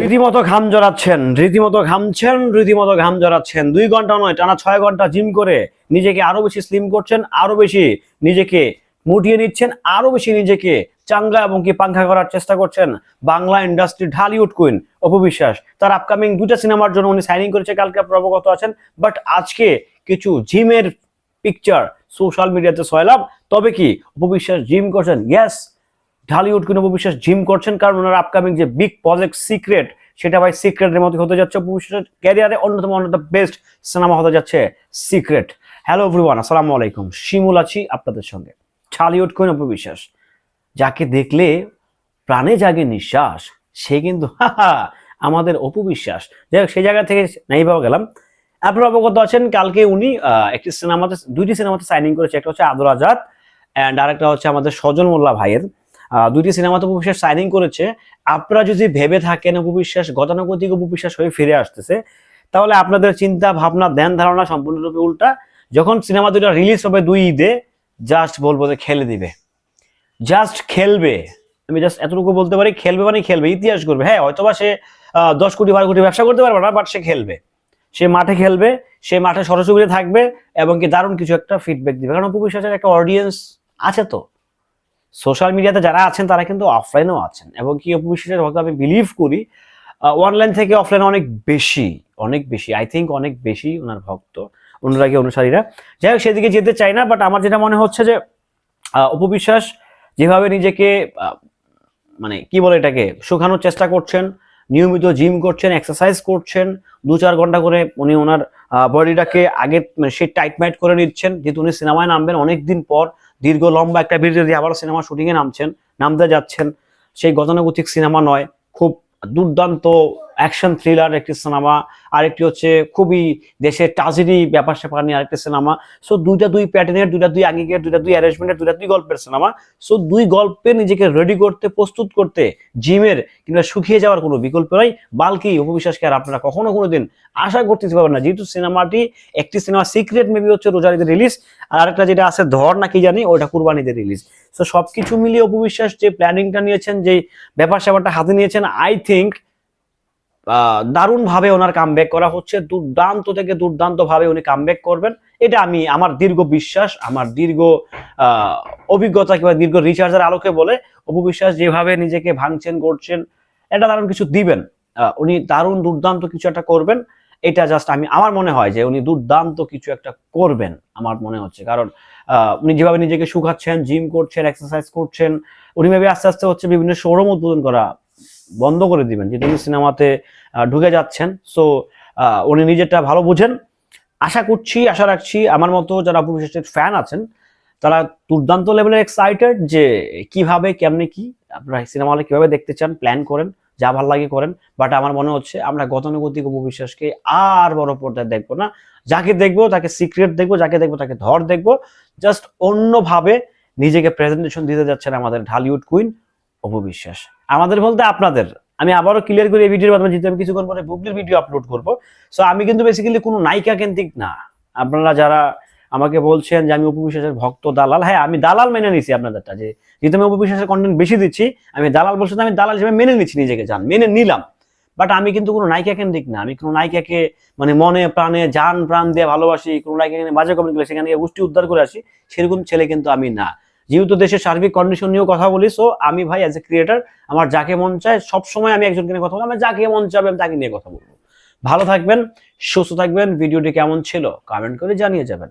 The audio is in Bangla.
রীতিমতো ঘাম জড়াচ্ছেন রীতিমতো ঘামছেন রীতিমতো ঘাম জড়াচ্ছেন। দুই ঘণ্টা নয় টানা ছয় ঘণ্টা জিম করে নিজেকে আরও বেশি স্লিম করছেন আরও বেশি নিজেকে মুটিয়ে নিচ্ছেন আরও বেশি নিজেকে চাঙ্গা এবং কি পাঙ্খা করার চেষ্টা করছেন বাংলা ইন্ডাস্ট্রি ঢালিউড কুইন অপবিশ্বাস তার আপকামিং দুটা সিনেমার জন্য উনি সাইনিং করেছে কালকে আপনারা অবগত আছেন। বাট আজকে কিছু জিমের পিকচার সোশ্যাল মিডিয়াতে ছয়লাম তবে কি অপবিশ্বাস জিম করছেন? ইয়েস ঢালিউড কোনো বিশ্বাস জিম করছেন কারণ ওনার আপকামিং যে বিগ প্রজেক্ট সিক্রেট সেটা ভাই সিক্রেটের মধ্যে হতে যাচ্ছে। বিশ্বাসের ক্যারিয়ারে অন্যতম অন্য দ্য বেস্ট সিনেমা হতে যাচ্ছে সিক্রেট হ্যালো এভরিওয়ান আসসালামু আলাইকুম। শিমুল আছি আপনাদের সঙ্গে। ঢালিউড কোন অপবিশ্বাস যাকে দেখলে প্রাণে জাগে নিঃশ্বাস সে কিন্তু হাহা, আমাদের অপবিশ্বাস যাই হোক সেই জায়গা থেকে নাই পাওয়া গেলাম। আপনারা অবগত আছেন, কালকে উনি একটি সিনেমাতে, দুইটি সিনেমাতে সাইনিং করেছে। একটা হচ্ছে আদর আজাদ অ্যান্ড আরেকটা হচ্ছে আমাদের সজন মোল্লা ভাইয়ের। দুইটি সিনেমাতে উপবিশ্বাস সাইনিং করেছে। আপনারা যদি ভেবে থাকেন উপবিশ্বাস গতানুগতিক উপবিশ্বাস হয়ে ফিরে আসতেছে, তাহলে আপনাদের চিন্তা, ভাবনা, ধ্যান, ধারণা সম্পূর্ণরূপে উল্টা। যখন সিনেমা দুটো রিলিজ হবে দুই ঈদে জাস্ট বলব যে খেলে দিবে। জাস্ট খেলবে। আমি জাস্ট এতটুকু বলতে পারি, খেলবে মানে খেলবে, ইতিহাস করবে হ্যাঁ হয়তোবা সে দশ কোটি, বারো কোটি ব্যবসা করতে পারবে না বাট সে খেলবে। সে মাঠে খেলবে, সে মাঠে সরসগুলি থাকবে এবং কি দারুণ কিছু একটা ফিডব্যাক দিবে। কারণ উপবিশ্বাসের একটা অডিয়েন্স আছে তো। সোশ্যাল মিডিয়াতে যারা আছেন, তারা কিন্তু অফলাইনেও আছেন। এবং কি উপবিশ্বাসের হয়তো আমি বিলিভ করি অনলাইন থেকে অফলাইন অনেক বেশি অনেক বেশি আই থিঙ্ক অনেক বেশি ওনার ভক্ত, অনুরাগী অনুসারীরা। যাই হোক, সেদিকে যেতে চাই না বাট আমার যেটা মনে হচ্ছে যে উপবিশ্বাস যেভাবে নিজেকে মানে কি বলে এটাকে, শুকানোর চেষ্টা করছেন নিয়মিত জিম করছেন এক্সারসাইজ করছেন, দু চার ঘণ্টা করে উনি ওনার বডিটাকে আগে মানে সে টাইট মাইট করে নিচ্ছেন, যেহেতু উনি সিনেমায় নামবেন অনেকদিন পর, দীর্ঘ লম্বা একটা বিরতি দিয়ে আবার সিনেমা শুটিংয়ে নামছেন, নামতে যাচ্ছেন। সেই গতানুগতিক সিনেমা নয়, খুব দুর্দান্ত অ্যাকশন থ্রিলার একটি সিনেমা, আরেকটি হচ্ছে খুবই দেশের ট্রাজেডি ব্যাপার স্যাপার নিয়ে আরেকটি সিনেমা। সো দুইটা দুই প্যাটার্নের দুইটা দুই আঙ্গিকের দুইটা দুই অ্যারেঞ্জমেন্টের দুইটা দুই গল্পের সিনেমা। সো দুই গল্পে নিজেকে রেডি করতে, প্রস্তুত করতে, জিমের কিংবা শুকিয়ে যাওয়ার কোনো বিকল্প নাই। বালকি উপবিশ্বাসকে আর আপনারা কখনো কোনো দিন আশা করতে পারবেন না। যেহেতু সিনেমাটি একটি সিনেমা সিক্রেট মেবি হচ্ছে রোজারিতে রিলিজ আর আরেকটা যেটা আছে ধর নাকি জানি, ওটা কুরবানিতে রিলিজ তো সবকিছু মিলিয়ে উপবিশ্বাস যে প্ল্যানিংটা নিয়েছেন, যে ব্যাপার স্যাপারটা হাতে নিয়েছেন আই থিঙ্ক দারুণ ভাবে ওনার কামব্যাক করা হচ্ছে। দুর্দান্ত থেকে দুর্দান্ত ভাবে উনি কামব্যাক করবেন। এটা আমি আমার দীর্ঘ বিশ্বাস, আমার দীর্ঘ অভিজ্ঞতা কিংবা দীর্ঘ রিচার্জের আলোকে বলে অপবিশ্বাস যেভাবে নিজেকে ভাঙছেন করছেন এটা দারুণ কিছু দিবেন। উনি দারুণ দুর্দান্ত কিছু একটা করবেন। এটা জাস্ট আমি, আমার মনে হয় যে উনি দুর্দান্ত কিছু একটা করবেন, আমার মনে হচ্ছে। কারণ উনি যেভাবে নিজেকে শুকাচ্ছেন জিম করছেন এক্সারসাইজ করছেন, উনি ভেবে আস্তে আস্তে হচ্ছে বিভিন্ন শোরুম উদ্বোধন করা বন্ধ করে দিবেন যেহেতু উনি সিনেমাতে ঢুকে যাচ্ছেন। সো উনি নিজেরটা ভালো বুঝেন। আশা করছি, আশা রাখছি, আমার মতো যারা অপবিশ্বাসের ফ্যান আছেন, তারা দুর্দান্ত লেভেলের এক্সাইটেড যে কীভাবে, কেমনে কি, আপনারা সিনেমা হলে কীভাবে দেখতে চান প্ল্যান করেন, যা ভালো লাগে করেন। বাট আমার মনে হচ্ছে, আমরা গতানুগতিক উপবিশ্বাসকে আর বড় পর্দায় দেখব না। যাকে দেখব, তাকে সিক্রেট দেখব, যাকে দেখব, তাকে ধর দেখব। জাস্ট অন্যভাবে নিজেকে প্রেজেন্টেশন দিতে যাচ্ছেন আমাদের ঢালিউড কুইন অপবিশ্বাস। আমাদের বলতে আপনাদের। আমি আবারও ক্লিয়ার করি এই ভিডিওর মাধ্যমে যেহেতু আমি কিছুক্ষণ পরে বুবলির ভিডিও আপলোড করব। সো আমি কিন্তু বেসিক্যালি কোনো নায়িকা কেন্দ্রিক না। আপনারা যারা আমাকে বলছেন যে আমি উপবিশ্বাসের ভক্ত দালাল হ্যাঁ আমি দালাল মেনে নিছি আপনাদেরটা যে, যেহেতু আমি উপবিশ্বাসের কন্টেন্ট বেশি দিচ্ছি, আমি দালাল বলছি আমি দালাল হিসেবে মেনে নিচ্ছি নিজেকে, জান, মেনে নিলাম। বাট আমি কিন্তু কোনো নায়িকা কেন্দ্রিক না। আমি কোনো নায়িকাকে মানে মনে, প্রাণে যান প্রাণ দিয়ে ভালোবাসি, কোনো নায়িকাকে নিয়ে বাজে কমেন্ট করে সেখানে গোষ্ঠী উদ্ধার করে আসি, সেরকম ছেলে কিন্তু আমি না। যেহেতু দেশের সার্বিক কন্ডিশন নিয়েও কথা বলি সো আমি ভাই অ্যাজ এ ক্রিয়েটার আমার যাকে মন চায়, সবসময় আমি একজনকে নিয়ে কথা বলব। আমি যাকে মন চাবে, আমি তাকে নিয়ে কথা বলব। ভালো থাকবেন, সুস্থ থাকবেন, ভিডিওটি কেমন ছিল কমেন্ট করে জানিয়ে যাবেন।